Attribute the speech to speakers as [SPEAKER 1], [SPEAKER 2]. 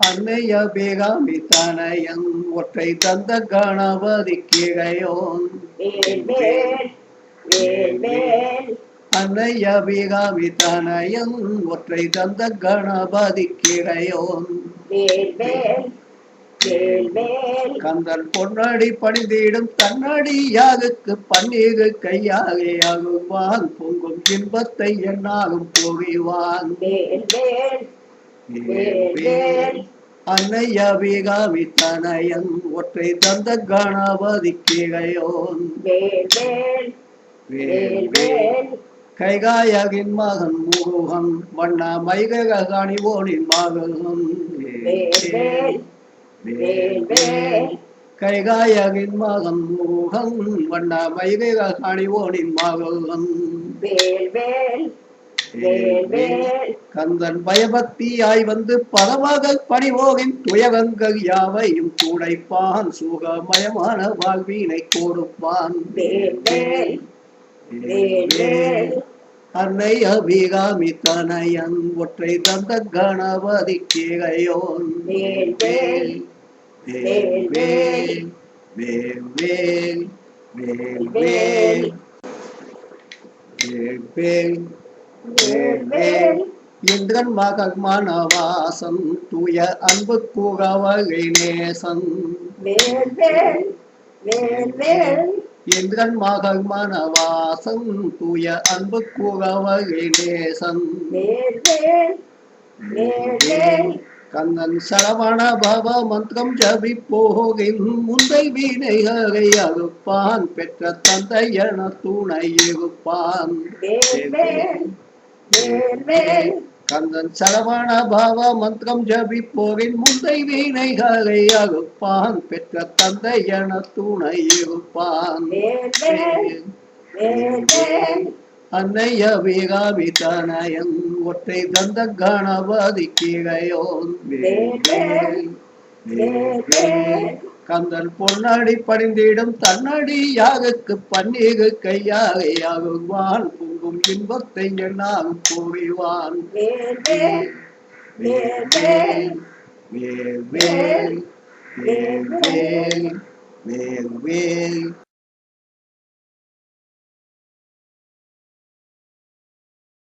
[SPEAKER 1] அன்னைய பேகாமி தனையன் ஒற்றை தந்த கணபதி கிழையோன் அன்னைய பேகாமி தனையன் ஒற்றை தந்த கணபதி கிழையோன் கந்தன் பொன்னடி பணிந்திடும் கண்ணடி யாகுக்கு பன்னீரு கையாகே ஆகுவான் பொங்கும் இன்பத்தை என்னாகும் புரிவான் அன்னையபிகாமி தனையன் ஒற்றை தந்த கணபதி கிழையோன். கைகாயகின் மகன் முருகன் வண்ண மைககாணிவோனின் மகன் கைகாயகின் மகன் முருகன் வண்ண மைககாணிவோனின் மகன்
[SPEAKER 2] வேல்
[SPEAKER 1] கந்தன் பயபக்தியாய் வந்து பலவக பணிவோகின் துயகங்கள் யாவையும் துடைப்பான் சுகமயமான வாழ்வினை கொடுப்பான் அன்னை அபிகாமி தனையன் ஒற்றை தந்த கணபதி கேகையோன் வேல்வேல் வேல்வேல் வேல்வேல்
[SPEAKER 2] வேல்வேல் வேல்வேல்
[SPEAKER 1] இந்திரன் மகள் மனவாசம் தூய அன்பு குகவகை நேசன்
[SPEAKER 2] வேல்வேல்
[SPEAKER 1] இந்திரன் மகள் மனவாசம் தூய அன்பு குகவகை நேசன்
[SPEAKER 2] வேல்வேல்
[SPEAKER 1] கந்தன் சரவண பவ மந்திரம் ஜபி போகின் முந்தை வீணைகளை அறுப்பான் பெற்ற தந்தை என துணை இருப்பான். கந்தன் சரவண பவ மந்திரம் ஜபி போகின் முந்தை வீணைகளை அறுப்பான் பெற்ற தந்தை என துணை இருப்பான். அன்னைய வீகாவி தனயன் ஒற்றை தந்த கணபதி கீழையோன் கந்தன் பொன்னடி பணிந்திடும் தன்னடி யாகுக்கு பன்னீகு கையாக யாகுவான் பொங்கும் இன்பத்தை என்னாகும் கூடிவான் வேல் வேல்